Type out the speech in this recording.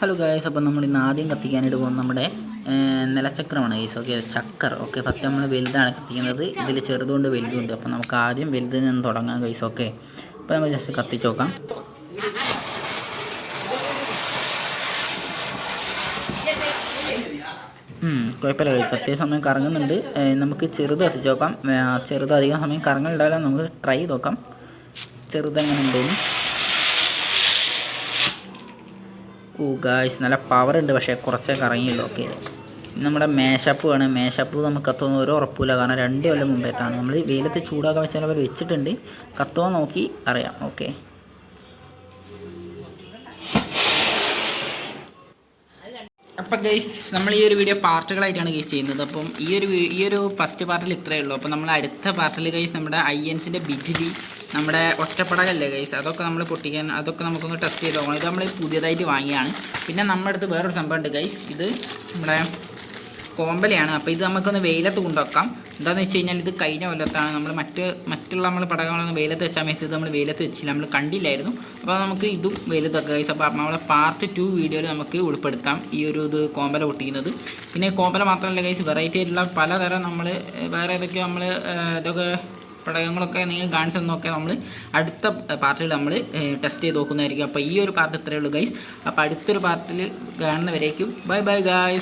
Hello guys അപ്പോൾ നമ്മൾ ഇന്ന് ആദ്യം കത്തിക്കാനായിട്ട് പോകുന്നത് നമ്മുടെ നിലച്ചക്രമാണ്. ഗൈസ് ഓക്കെ ചക്കർ. ഓക്കെ ഫസ്റ്റ് നമ്മൾ വലുതാണ് കത്തിക്കുന്നത്. ഇതിൽ ചെറുതുകൊണ്ട് വലുതുണ്ട്. അപ്പോൾ നമുക്ക് ആദ്യം വലുതിൽ നിന്ന് തുടങ്ങാം ഗൈസ് ഓക്കെ അപ്പോൾ നമ്മൾ ജസ്റ്റ് കത്തിച്ച് നോക്കാം. കുഴപ്പമില്ല ഗൈസ് അത്യാവശ്യം കറങ്ങുന്നുണ്ട്. നമുക്ക് ചെറുത് കത്തിച്ച് നോക്കാം. ചെറുത് അധികം സമയം കറങ്ങുന്നുണ്ടാവില്ല നമുക്ക് ട്രൈ നോക്കാം. ചെറുത് എങ്ങനെ ഓ ഗായ്സ് നല്ല പവർ ഉണ്ട്. പക്ഷേ കുറച്ചേ കറങ്ങിയുള്ളൂ ഓക്കെ നമ്മുടെ മേശപ്പ് ആണ്. മേശപ്പ് നമുക്ക് കത്തുന്ന ഒരു ഉറപ്പില്ല കാരണം രണ്ട് കൊല്ലം മുമ്പേത്താണ്. നമ്മൾ വെയിലത്ത് ചൂടാക്കാൻ വെച്ചാൽ അവർ വെച്ചിട്ടുണ്ട്. കത്തോ നോക്കി അറിയാം. ഓക്കെ അപ്പം ഗൈസ് നമ്മൾ ഈ ഒരു വീഡിയോ പാർട്ടുകളായിട്ടാണ് ഗൈസ് ചെയ്യുന്നത്. അപ്പം ഈ ഒരു ഈ ഒരു ഫസ്റ്റ് പാർട്ടിൽ ഇത്രയേ ഉള്ളൂ. അപ്പോൾ നമ്മൾ അടുത്ത പാർട്ടിൽ ഗൈസ് നമ്മുടെ ഐ എൻസിന്റെ ബിജിലി നമ്മുടെ ഒറ്റപ്പടകല്ലേ ഗൈസ് അതൊക്കെ നമ്മൾ പൊട്ടിക്കാൻ അതൊക്കെ നമുക്കൊന്ന് ടെസ്റ്റ് ചെയ്ത് നോക്കണം. ഇത് നമ്മൾ പുതിയതായിട്ട് വാങ്ങിയാണ് പിന്നെ നമ്മുടെ അടുത്ത് വേറൊരു സംഭവമുണ്ട് ഗൈസ് ഇത് നമ്മുടെ കോമ്പലയാണ്. അപ്പോൾ ഇത് നമുക്കൊന്ന് വെയിലത്ത് കൊണ്ടുവെക്കാം. എന്താണെന്ന് വെച്ച് കഴിഞ്ഞാൽ ഇത് കഴിഞ്ഞ കൊല്ലത്താണ്. നമ്മൾ മറ്റ് മറ്റുള്ള നമ്മൾ പടകങ്ങളൊന്നും വെയിലത്ത് വെച്ചാൽ സമയത്ത് ഇത് നമ്മൾ വെയിലത്ത് വെച്ചില്ല. നമ്മൾ കണ്ടില്ലായിരുന്നു. അപ്പോൾ നമുക്ക് ഇതും വെയിലത്ത് വെക്കുക ഗൈസ് അപ്പോൾ നമ്മളെ പാർട്ട് ടു വീഡിയോയിൽ നമുക്ക് ഉൾപ്പെടുത്താം ഈ ഒരു ഇത് കോമ്പല പൊട്ടിക്കുന്നത്. പിന്നെ കോമ്പല മാത്രമല്ല ഗൈസ് വെറൈറ്റി ആയിട്ടുള്ള പലതരം നമ്മൾ വേറെ ഏതൊക്കെയോ നമ്മൾ ഇതൊക്കെ പടകങ്ങളൊക്കെ നിങ്ങൾ കാണിച്ചെന്നൊക്കെ നമ്മൾ അടുത്ത പാർട്ടിൽ നമ്മൾ ടെസ്റ്റ് ചെയ്ത് നോക്കുന്നതായിരിക്കും. അപ്പോൾ ഈ ഒരു പാർട്ട് ഇത്രയേ ഉള്ളൂ ഗൈസ് അപ്പോൾ അടുത്തൊരു പാർട്ടിൽ കാണുന്നവരേക്കും ബൈ ബൈ ഗൈസ്